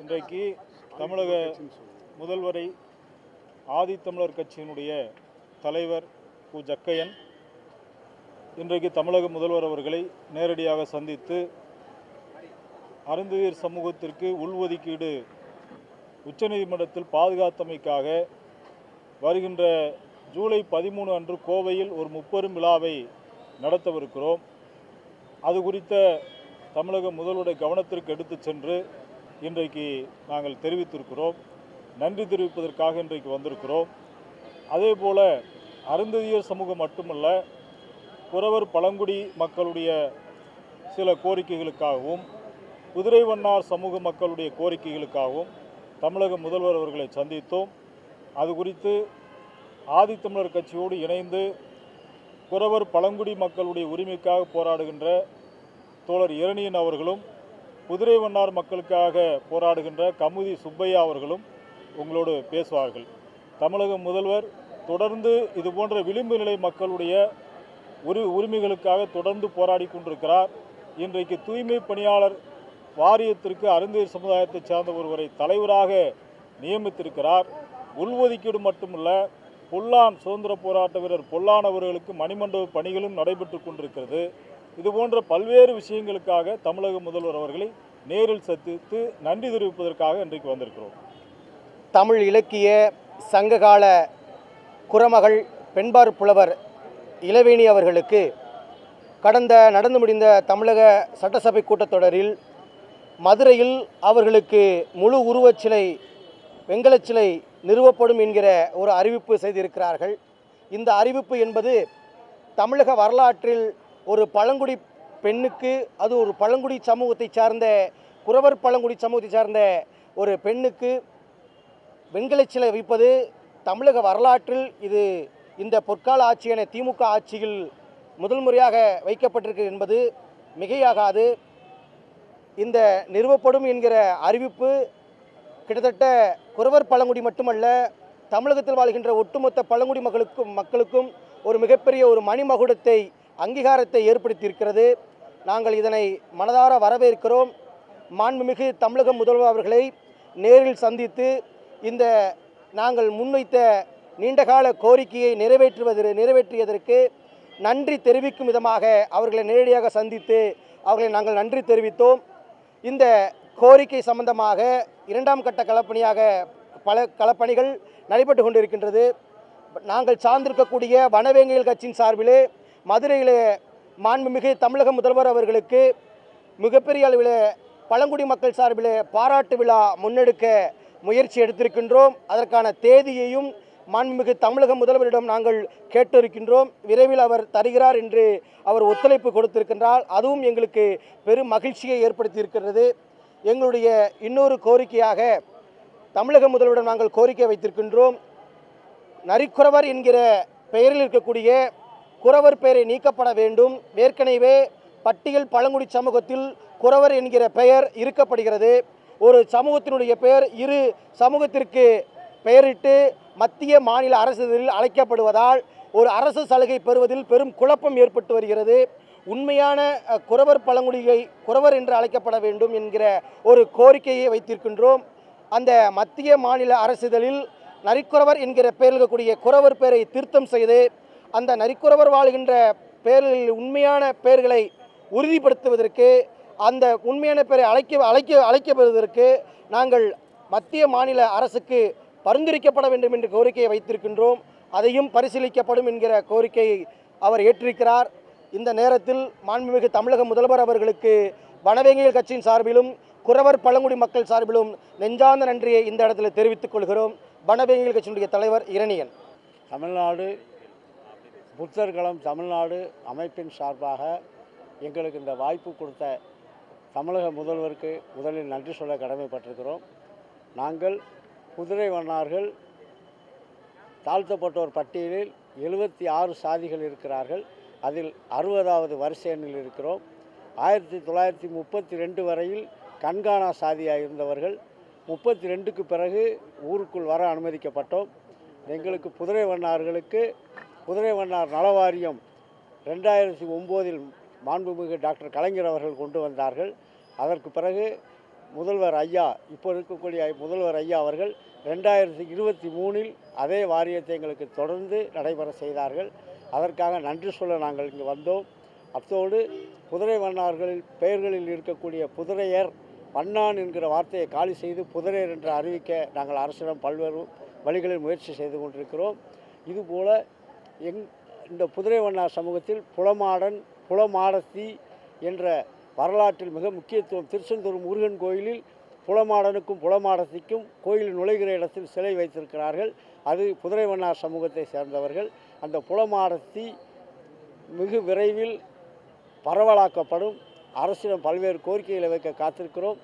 இன்றைக்கு தமிழக முதல்வரை ஆதித்தமிழர் கட்சியினுடைய தலைவர் கு. ஜக்கையன் இன்றைக்கு தமிழக முதல்வர் அவர்களை நேரடியாக சந்தித்து அருந்ததியர் சமூகத்திற்கு உள்ஒதுக்கீடு உச்சநீதிமன்றத்தில் பாதுகாத்தமைக்காக வருகின்ற ஜூலை பதிமூணு அன்று கோவையில் ஒரு முப்பெரும் விழாவை நடத்தவிருக்கிறோம். அது குறித்த தமிழக முதல்வருடைய கவனத்திற்கு எடுத்துச் சென்று இன்றைக்கு நாங்கள் தெரிவித்திருக்கிறோம். நன்றி தெரிவிப்பதற்காக இன்றைக்கு வந்திருக்கிறோம். அதே போல் அருந்ததியர் சமூகம் மட்டுமல்ல குறவர் பழங்குடி மக்களுடைய சில கோரிக்கைகளுக்காகவும் குதிரை வண்ணார் சமூக மக்களுடைய கோரிக்கைகளுக்காகவும் தமிழக முதல்வர் அவர்களை சந்தித்தோம். அது குறித்து ஆதித்தமிழர் கட்சியோடு இணைந்து குறவர் பழங்குடி மக்களுடைய உரிமைக்காக போராடுகின்ற தோழர் இரணியன் அவர்களும் குதிரை வண்ணார் மக்களுக்காக போராடுகின்ற கமுதி சுப்பையா அவர்களும் உங்களோடு பேசுவார்கள். தமிழக முதல்வர் தொடர்ந்து இது போன்ற விளிம்பு நிலை மக்களுடைய உரி உரிமைகளுக்காக தொடர்ந்து போராடி கொண்டிருக்கிறார். இன்றைக்கு தூய்மை பணியாளர் வாரியத்திற்கு அருந்ததியர் சமுதாயத்தைச் சார்ந்த ஒருவரை தலைவராக நியமித்திருக்கிறார். உள்ஒதுக்கீடு மட்டுமல்ல பொல்லான் சுதந்திர போராட்ட வீரர் பொல்லான் அவர்களுக்கு மணிமண்டப பணிகளும் நடைபெற்று கொண்டிருக்கிறது. இது போன்ற பல்வேறு விஷயங்களுக்காக தமிழக முதல்வர் அவர்களை நேரில் சந்தித்து நன்றி தெரிவிப்பதற்காக இன்றைக்கு வந்திருக்கிறோம். தமிழ் இலக்கிய சங்ககால குரமகள் பெண்பார் புலவர் இளவேணி அவர்களுக்கு கடந்த நடந்து முடிந்த தமிழக சட்டசபை கூட்டத்தொடரில் மதுரையில் அவர்களுக்கு முழு உருவச் சிலை நிறுவப்படும் என்கிற ஒரு அறிவிப்பு செய்திருக்கிறார்கள். இந்த அறிவிப்பு என்பது தமிழக வரலாற்றில் ஒரு பழங்குடி பெண்ணுக்கு அது ஒரு பழங்குடி சமூகத்தை சார்ந்த குறவர் பழங்குடி சமூகத்தை சார்ந்த ஒரு பெண்ணுக்கு வெண்கலச் சிலை வைப்பது தமிழக வரலாற்றில் இது இந்த பொற்கால ஆட்சியான திமுக ஆட்சியில் முதல் முறையாக வைக்கப்பட்டிருக்கு என்பது மிகையாகாது. இந்த நிறுவப்படும் என்கிற அறிவிப்பு கிட்டத்தட்ட குறவர் பழங்குடி மட்டுமல்ல தமிழகத்தில் வாழ்கின்ற ஒட்டுமொத்த பழங்குடி மக்களுக்கும் மக்களுக்கும் ஒரு மிகப்பெரிய ஒரு மணிமகுடத்தை அங்கீகாரத்தை ஏற்படுத்தியிருக்கிறது. நாங்கள் இதனை மனதார வரவேற்கிறோம். மாண்புமிகு தமிழக முதல்வர் அவர்களை நேரில் சந்தித்து இந்த நாங்கள் முன்வைத்த நீண்டகால கோரிக்கையை நிறைவேற்றுவது நிறைவேற்றியதற்கு நன்றி தெரிவிக்கும் விதமாக அவர்களை நேரடியாக சந்தித்து அவர்களை நாங்கள் நன்றி தெரிவித்தோம். இந்த கோரிக்கை சம்பந்தமாக இரண்டாம் கட்ட களப்பணியாக பல களப்பணிகள் நடைபெற்று கொண்டிருக்கின்றது. நாங்கள் சார்ந்திருக்கக்கூடிய வனவேங்கியல் கட்சியின் சார்பிலே மதுரையிலே மாண்புமிகு தமிழக முதல்வர் அவர்களுக்கு மிகப்பெரிய அளவில் பழங்குடி மக்கள் சார்பில் பாராட்டு விழா முன்னெடுக்க முயற்சி எடுத்திருக்கின்றோம். அதற்கான தேதியையும் மாண்புமிகு தமிழக முதல்வரிடம் நாங்கள் கேட்டிருக்கின்றோம். விரைவில் அவர் தருகிறார் என்று அவர் ஒத்துழைப்பு கொடுத்திருக்கின்றால் அதுவும் எங்களுக்கு பெரும் மகிழ்ச்சியை ஏற்படுத்தியிருக்கிறது. எங்களுடைய இன்னொரு கோரிக்கையாக தமிழக முதல்வரிடம் நாங்கள் கோரிக்கை வைத்திருக்கின்றோம். நரிக்குறவர் என்கிற பெயரில் இருக்கக்கூடிய குறவர் பெயரை நீக்கப்பட வேண்டும். ஏற்கனவே பட்டியல் பழங்குடி சமூகத்தில் குறவர் என்கிற பெயர் இருக்கப்படுகிறது. ஒரு சமூகத்தினுடைய பெயர் இரு சமூகத்திற்கு பெயரிட்டு மத்திய மாநில அரசுகளில் அழைக்கப்படுவதால் ஒரு அரசு சலுகை பெறுவதில் பெரும் குழப்பம் ஏற்பட்டு வருகிறது. உண்மையான குறவர் பழங்குடியை குறவர் என்று அழைக்கப்பட வேண்டும் என்கிற ஒரு கோரிக்கையை வைத்திருக்கின்றோம். அந்த மத்திய மாநில அரசுகளில் நரிக்குறவர் என்கிற பெயர் இருக்கக்கூடிய குறவர் பெயரை திருத்தம் செய்து அந்த நரிக்குறவர் வாழ்கின்ற பெயர்களில் உண்மையான பெயர்களை உறுதிப்படுத்துவதற்கு அந்த உண்மையான பெயரை அழைக்க அழைக்க அழைக்கப்படுவதற்கு நாங்கள் மத்திய மாநில அரசுக்கு பரிந்துரைக்கப்பட வேண்டும் என்ற கோரிக்கையை வைத்திருக்கின்றோம். அதையும் பரிசீலிக்கப்படும் என்கிற கோரிக்கையை அவர் ஏற்றிருக்கிறார். இந்த நேரத்தில் மாண்புமிகு தமிழக முதல்வர் அவர்களுக்கு வனவேங்கியல் கட்சியின் சார்பிலும் குறவர் பழங்குடி மக்கள் சார்பிலும் நெஞ்சார்ந்த நன்றியை இந்த இடத்துல தெரிவித்துக் கொள்கிறோம். வனவேங்கியல் கட்சியினுடைய தலைவர் இரணியன். தமிழ்நாடு புத்தர்களம் தமிழ்நாடு அமைப்பின் சார்பாக எங்களுக்கு இந்த வாய்ப்பு கொடுத்த தமிழக முதல்வருக்கு முதலில் நன்றி சொல்ல கடமைப்பட்டிருக்கிறோம். நாங்கள் குதிரை வண்ணார்கள் தாழ்த்தப்பட்டோர் பட்டியலில் எழுபத்தி ஆறு சாதிகள் இருக்கிறார்கள். அதில் அறுபதாவது வரிசை எண்ணில் இருக்கிறோம். ஆயிரத்தி தொள்ளாயிரத்தி முப்பத்தி ரெண்டு வரையில் கண்காணா சாதியாக இருந்தவர்கள் முப்பத்தி ரெண்டுக்கு பிறகு ஊருக்குள் வர அனுமதிக்கப்பட்டோம். எங்களுக்கு குதிரை வண்ணார்களுக்கு குதிரை வண்ணார் நலவாரியம் ரெண்டாயிரத்தி ஒம்போதில் மாண்புமிகு டாக்டர் கலைஞர் அவர்கள் கொண்டு வந்தார்கள். அதற்கு பிறகு முதல்வர் ஐயா இப்போ இருக்கக்கூடிய முதல்வர் ஐயா அவர்கள் ரெண்டாயிரத்தி இருபத்தி மூணில் அதே வாரியத்தை எங்களுக்கு தொடர்ந்து நடைபெற செய்தார்கள். அதற்காக நன்றி சொல்ல நாங்கள் இங்கு வந்தோம். அத்தோடு குதிரை வண்ணார்களில் பெயர்களில் இருக்கக்கூடிய புதிரையர் வண்ணான் என்கிற வார்த்தையை காலி செய்து புதிரையர் என்று அறிவிக்க நாங்கள் அரசிடம் பல்வேறு வழிகளில் முயற்சி செய்து கொண்டிருக்கிறோம். இதுபோல எங் இந்த புதிரைவண்ணா சமூகத்தில் புலமாடன் புலமாடத்தி என்ற வரலாற்றில் மிக முக்கியத்துவம் திருச்செந்தூர் முருகன் கோயிலில் புலமாடனுக்கும் புலமாடத்திக்கும் கோயில் நுழைகிற இடத்தில் சிலை வைத்திருக்கிறார்கள். அது புதிரைவண்ணா சமூகத்தை சேர்ந்தவர்கள். அந்த புலமாடத்தி மிகு விரைவில் பரவலாக்கப்படும். அரசிடம் பல்வேறு கோரிக்கைகளை வைக்க காத்திருக்கிறோம்.